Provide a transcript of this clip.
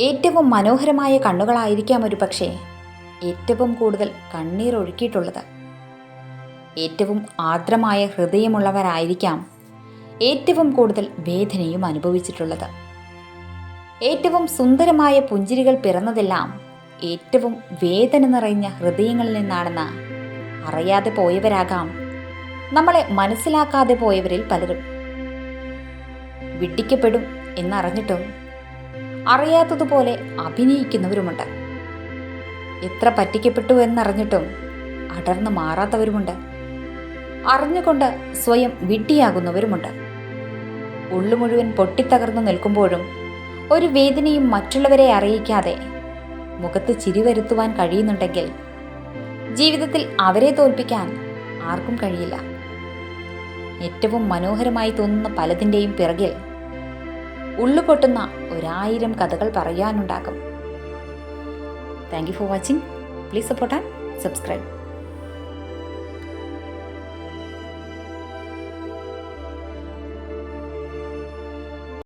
ഏറ്റവും മനോഹരമായ കണ്ണുകളായിരിക്കാം ഒരു പക്ഷേ ഏറ്റവും കൂടുതൽ കണ്ണീരൊഴുക്കിയിട്ടുള്ളത് ഏറ്റവും ആർദ്രമായ ഹൃദയമുള്ളവരായിരിക്കാം ഏറ്റവും കൂടുതൽ വേദനയും അനുഭവിച്ചിട്ടുള്ളത്. ഏറ്റവും സുന്ദരമായ പുഞ്ചിരികൾ പിറന്നതെല്ലാം ഏറ്റവും വേദന നിറഞ്ഞ ഹൃദയങ്ങളിൽ നിന്നാണെന്ന് അറിയാതെ പോയവരാകാം. നമ്മളെ മനസ്സിലാക്കാതെ പോയവരിൽ പലരും. വിട്ടിക്കപ്പെടും എന്നറിഞ്ഞിട്ടും അറിയാത്തതുപോലെ അഭിനയിക്കുന്നവരുമുണ്ട്. എത്ര പറ്റിക്കപ്പെട്ടു എന്നറിഞ്ഞിട്ടും അടർന്നു മാറാത്തവരുമുണ്ട്. അറിഞ്ഞുകൊണ്ട് സ്വയം വിഡ്ഢിയാകുന്നവരുമുണ്ട്. ഉള്ളു മുഴുവൻ പൊട്ടിത്തകർന്നു നിൽക്കുമ്പോഴും ഒരു വേദനയും മറ്റുള്ളവരെ അറിയിക്കാതെ മുഖത്ത് ചിരി വരുത്തുവാൻ കഴിയുന്നുണ്ടെങ്കിൽ ജീവിതത്തിൽ അവരെ തോൽപ്പിക്കാൻ ആർക്കും കഴിയില്ല. ഏറ്റവും മനോഹരമായി തോന്നുന്ന പലതിന്റെയും പിറകിൽ ഉള്ളു പൊട്ടുന്ന ഒരായിരം കഥകൾ പറയാനുണ്ടാകും. Thank you for watching please support and subscribe